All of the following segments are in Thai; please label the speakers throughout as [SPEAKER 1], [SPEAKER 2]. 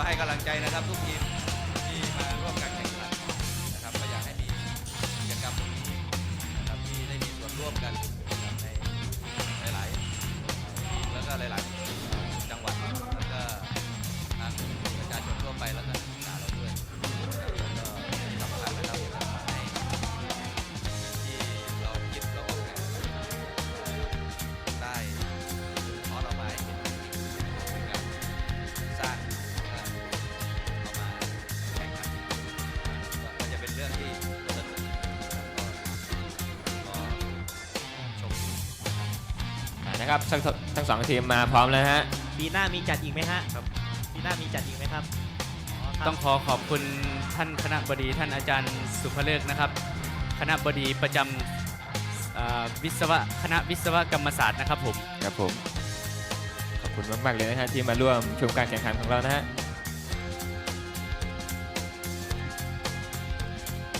[SPEAKER 1] ็ให้กำลังใจนะครับทุกทีม
[SPEAKER 2] นะครับทั้งทั้งสองทีมมาพร้อมแล้วฮะ
[SPEAKER 3] ปีหน้ามีจัดอีกไหมฮะครับ ปีหน้ามีจัดอีกไหมครับครับ
[SPEAKER 4] ต้องขอขอบคุณท่านคณะบดีท่านอาจารย์สุภเลิกนะครับ คณะบดีประจำเอ่อวิศวะคณะวิศวกรรมศาสตร์นะครับผม
[SPEAKER 2] ครับผม ขอบคุณมาก ๆ เลยนะฮะที่มาร่วมชมการแข่งขันของเรานะฮะ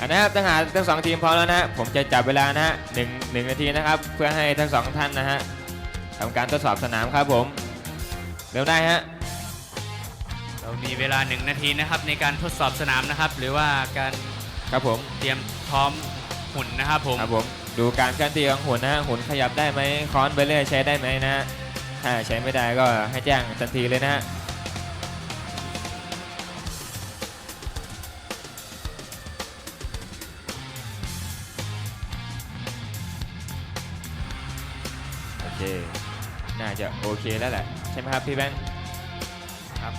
[SPEAKER 2] อันนะครับทั้งหาทั้งสองทีมพร้อมแล้วนะฮะผมจะจับเวลานะฮะหนึ่งหนึ่งนาทีนะครับ เพื่อให้ทั้งสองท่านนะฮะ ทำการทดสอบสนามครับผม เริ่มได้ฮะ
[SPEAKER 4] เรามีเวลาหนึ่งนาทีนะครับ ในการทดสอบสนามนะครับ หรือว่าการ
[SPEAKER 2] ครับผม
[SPEAKER 4] เตรียมพร้อมหุ่นนะครับผม
[SPEAKER 2] ครับผม ดูการเคลื่อนที่ของหุ่นนะฮะหุ่นขยับได้ไหมค้อนไปเรื่อยใช้ได้ไหมนะฮะถ้าใช้ไม่ได้ก็ให้แจ้งทันทีเลยนะฮะโอเค น่าจะโอเคแล้วแหละ ใช่ไหมครับพี่แบงค์
[SPEAKER 4] ครับ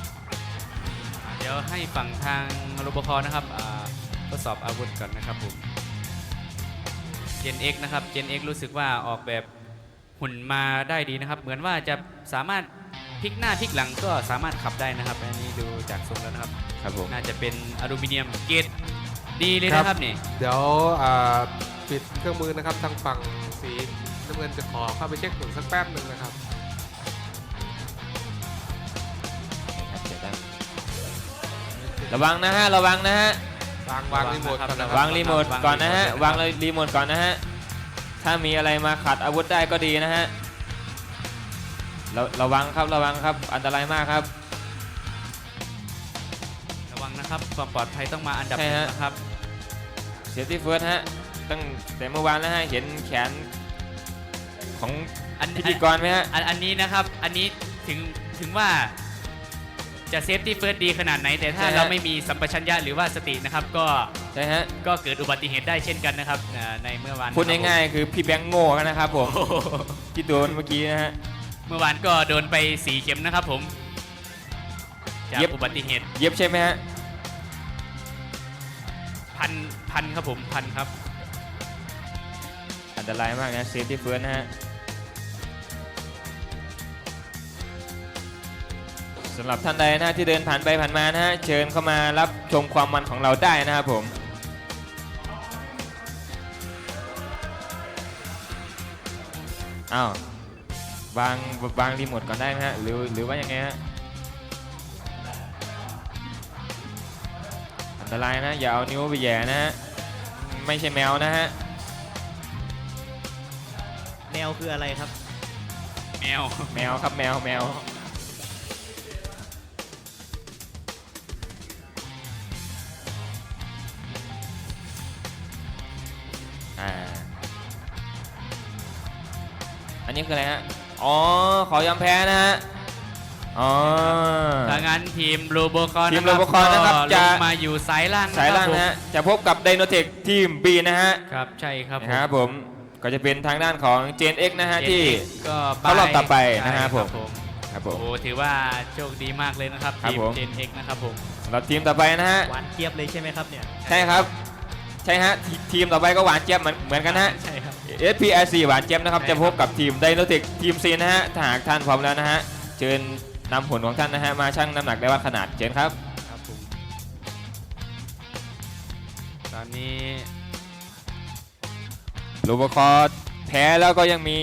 [SPEAKER 4] เดี๋ยวให้ฝั่งทางรบคนะครับอ่าทดสอบอาวุธก่อนนะครับผม Gen X นะครับ Gen X รู้สึกว่าออกแบบหุ่นมาได้ดีนะครับ เหมือนว่าจะสามารถพลิกหน้าพลิกหลังก็สามารถขับได้นะครับ อันนี้ดูจากทรงแล้วนะครับ
[SPEAKER 2] ครับผม
[SPEAKER 4] น่าจะเป็นอลูมิเนียมเกรดดีเลยนะครับนี่
[SPEAKER 5] เดี๋ยวอ่าปิดเครื่องมือนะครับทางฝั่งสี น้ำเงินจะขอเข้าไปเช็คผลสักแป๊บหนึ่งนะครับ
[SPEAKER 2] ครับเสร็จแล้วระวังนะฮะ ระวังนะฮะ
[SPEAKER 5] วางวางรีโมทก่อนนะครั
[SPEAKER 2] วางรีโมทก่อนนะฮะ วางรีโมทก่อนนะฮะ ถ้ามีอะไรมาขัดอาวุธได้ก็ดีนะฮะระระวังครับ ระวังครับ อันตรายมากครับ
[SPEAKER 4] ระวังนะครับความปลอดภัยต้องมาอันดับห
[SPEAKER 2] ใช่
[SPEAKER 4] นึ่ง
[SPEAKER 2] ฮะ
[SPEAKER 4] นะครับ
[SPEAKER 2] เซฟตี้เฟิร์สฮะ ตั้งแต่เมื่อวานแล้วฮะ เห็นแขน ของ
[SPEAKER 4] อัน
[SPEAKER 2] พิธีกรไหมฮะ
[SPEAKER 4] อันอันนี้นะครับ อันนี้ถึงถึงว่าจะเซฟตี้เฟิร์สดีขนาดไหน แต่ถ้า
[SPEAKER 2] ใช่ฮะ
[SPEAKER 4] เราไม่มีสัมปชัญญะหรือว่าสตินะครับ ก็
[SPEAKER 2] ใช่ฮะ
[SPEAKER 4] ก็เกิดอุบัติเหตุได้เช่นกันนะครับอ่าในเมื่อวาน
[SPEAKER 2] พูด
[SPEAKER 4] นะครับ
[SPEAKER 2] ง่ายๆคือพี่แบงค์โง่กันนะครับผมที่โดนเมื่อกี้นะฮะ
[SPEAKER 4] เมื่อวานก็โดนไปสีเข็มนะครับผมจาก
[SPEAKER 2] เย็บ
[SPEAKER 4] อุบัติเหตุ
[SPEAKER 2] เย็บใช่ไหมฮะ
[SPEAKER 4] พันพันครับผมพันครับ
[SPEAKER 2] อันตรายมากนะเซฟตี้เฟิร์สนะฮะำหรับท่านใดนะที่เดินผ่านไปผ่านมานะฮะเชิญเข้ามารับชมความมันของเราได้นะครับผมอ้าววางวางรีโมทก่อนได้ไหมฮะหรือหรือว่ายังไงฮะอันตรายนะอย่าเอานิ้วไปแหย่นะฮะไม่ใช่แมวนะฮะ
[SPEAKER 3] แนวคืออะไรครับ
[SPEAKER 4] แมว
[SPEAKER 2] แมวครับแมวแมว อ่า อันนี้คืออะไรฮะ อ๋อ ขอยอมแพ้นะฮะ อ๋อ
[SPEAKER 4] ถ้างั้นทีมโรโบคอน
[SPEAKER 2] ทีม Robocon นะครับจะ
[SPEAKER 4] มาอยู่สายล่าง
[SPEAKER 2] สายล่าง
[SPEAKER 4] ค
[SPEAKER 2] นะ
[SPEAKER 4] รับ
[SPEAKER 2] ฮะ จะพบกับไดโนเทคทีม B นะฮะ
[SPEAKER 4] ครับใช่ครับผม
[SPEAKER 2] นะครับผม ก็จะเป็นทางด้านของ Gen X นะฮะที่
[SPEAKER 4] ก็
[SPEAKER 2] เข้ารอบต่อไปนะฮะ
[SPEAKER 4] ผม
[SPEAKER 2] ครับผ
[SPEAKER 4] โอ้
[SPEAKER 2] ม
[SPEAKER 4] ถือว่าโชคดีมากเลยนะครับ
[SPEAKER 2] ครับ
[SPEAKER 4] ทีม
[SPEAKER 2] ผม
[SPEAKER 4] Gen X นะครับผม
[SPEAKER 2] สำหรับทีมต่อไปนะฮะ
[SPEAKER 3] หวานเจี๊ยบเลยใช่ไหมครับเนี่ย
[SPEAKER 2] ใช่ครับ ใช่ฮะทีทีมต่อไปก็หวานเจี๊ยบเหมือนเหมือนกันฮะ
[SPEAKER 4] ใช่ครับ
[SPEAKER 2] SPRC หวานเจี๊ยบนะครับ
[SPEAKER 4] ใช่ครั
[SPEAKER 2] จะ
[SPEAKER 4] บ
[SPEAKER 2] พบกับทีมไดโนเทคทีมซีนะฮะถ้าหากท่านพร้อมแล้วนะฮะเชิญนำผลของท่านนะฮะมาชั่งน้ำหนักได้ว่าขนาดเชิญครับ
[SPEAKER 4] ครับผมตอนนี้
[SPEAKER 2] โรบคอร์แพ้แล้วก็ยังมี